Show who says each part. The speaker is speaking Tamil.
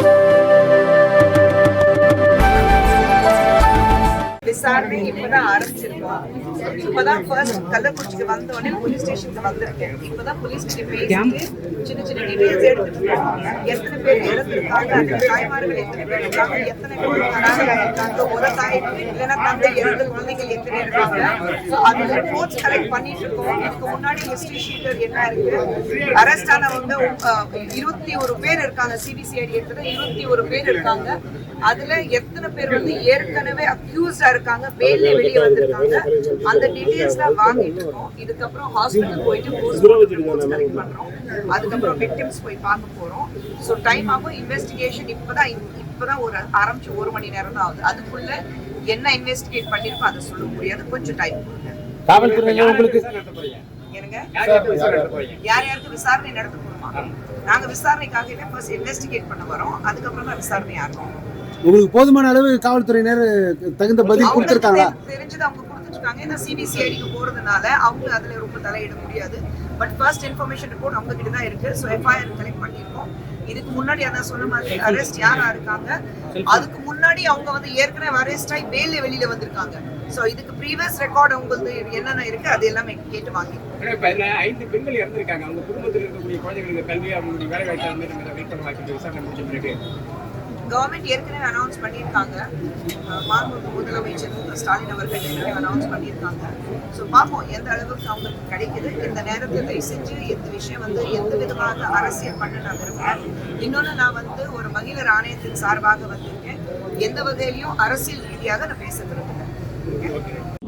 Speaker 1: Thank you. விசாரணை இப்பதான் ஆரம்பிச்சிருக்கோம். இப்பதான் ஃபர்ஸ்ட் கள்ளக்குறிச்சிக்கு வந்த உடனே போலீஸ் ஸ்டேஷனுக்கு வந்திருக்கேன். இப்பதான் போலீஸ் கிட்ட பேசிட்டு சின்ன சின்ன டீடைல்ஸ் எடுத்துட்டு எத்தனை பேர் இறந்துருக்காங்க அந்த தாய்மார்கள் எத்தனை பேர் இருக்காங்க? எத்தனை பேர் இருக்காங்க ஒரு தாய் இல்லைன்னா தந்தை இறந்த குழந்தைகள் எத்தனை இருக்காங்க? So, அந்த ரிப்போர்ட்ஸ் கலெக்ட் பண்ணிட்டு இருக்கோம். இதுக்கு முன்னாடி ஹிஸ்டரி ஷீட்டர் என்ன இருக்கு? அரெஸ்ட் ஆனவங்க இருபத்தி ஒரு பேர் இருக்காங்க. சிபிசிஐடி எடுத்தது இருபத்தி ஒரு பேர் இருக்காங்க. அதுல எத்தனை பேர் வந்து ஏற்கனவே அக்யூஸ்டா இருக்காங்க பெயில்ல வெளியே வந்திருக்காங்க. அந்த டீடைல்ஸ்லாம் வாங்கிட்டு இருக்கோம். இதுக்கப்புறம் ஹாஸ்பிட்டல் போயிட்டு கலெக்ட் பண்றோம். அதுக்கப்புறம் விக்டிம்ஸ் போய் பார்க்க போறோம். ஸோ டைம் ஆகும். இன்வெஸ்டிகேஷன் இப்பதான் இப்பதான் ஒரு ஆரம்பிச்சு ஒரு மணி நேரம் தான் ஆகுது. அதுக்குள்ள என்ன இன்வெஸ்டிகேட் பண்ணிருக்கோம் அதை சொல்ல முடியாது. கொஞ்சம் டைம்
Speaker 2: உங்களுக்கு
Speaker 1: என்னங்க? யார் யாருக்கு விசாரணை நடத்த போறோமா? நாங்க விசாரணைக்காக ஃபர்ஸ்ட் இன்வெஸ்டிகேட் பண்ண வரோம். அதுக்கப்புறம் தான் விசாரணை ஆகும்
Speaker 2: உங்களுக்கு போதுமான அளவு காவல்துறையினர் தகுந்த பதில்
Speaker 1: அவங்களுக்கு
Speaker 2: கொடுத்திருக்காங்களா?
Speaker 1: தெரி- தெரிஞ்சது அவங்க கொடுத்துட்டு இருக்காங்க ஏன்னா சிபிசிஐடிக்கு போறதுனால அவங்க அதுல ரொம்ப தலையிட முடியாது. பட் ஃபர்ஸ்ட் இன்ஃபர்மேஷன் ரிப்போர்ட் அவங்க கிட்ட தான் இருக்கு ஸோ எஃப்ஐஆர் கலெக்ட் பண்ணியிருக்கோம் இதுக்கு முன்னாடி அதான் சொன்ன மாதிரி அரெஸ்ட் யாரா இருக்காங்க? அதுக்கு முன்னாடி அவங்க வந்து ஏற்கனவே அரெஸ்ட் ஆகி பெயில வெளியில வந்திருக்காங்க. ஸோ இதுக்கு ப்ரீவியஸ் ரெக்கார்டு உங்களுக்கு என்னென்ன இருக்கு அது எல்லாமே கேட்டு வாங்கி
Speaker 3: ஆனா இப்ப இதுல ஐந்து பெண்கள் இறந்திருக்காங்க. அவங்க குடும்பத்தில் இருக்கக்கூடிய குழந்தைகளுக்கு கல்வி அவங்களுடைய வேலை வாய்ப்பு அந்த மாதிரி நம்ம வெயிட் பண்ண வாய்ப்பு விசாரணை முடிஞ்ச பிறகு.
Speaker 1: கவர்மெண்ட் ஏற்கனவே அனௌன்ஸ் பண்ணியிருக்காங்க. மாண்பு முதலமைச்சர் மு க ஸ்டாலின் அவர்கள் ஏற்கனவே அனௌன்ஸ் பண்ணியிருக்காங்க. ஸோ பார்ப்போம் எந்த அளவுக்கு அவங்களுக்கு கிடைக்குது. இந்த நேரத்தில் தயவு செஞ்சு இந்த விஷயம் வந்து எந்த விதமாக அரசியல் பண்ண நான் விரும்புகிறேன் இன்னொன்று நான் வந்து ஒரு மகளிர் ஆணையத்தின் சார்பாக வந்திருக்கேன். எந்த வகையிலையும் அரசியல் ரீதியாக நான் பேச விரும்புகிறேன்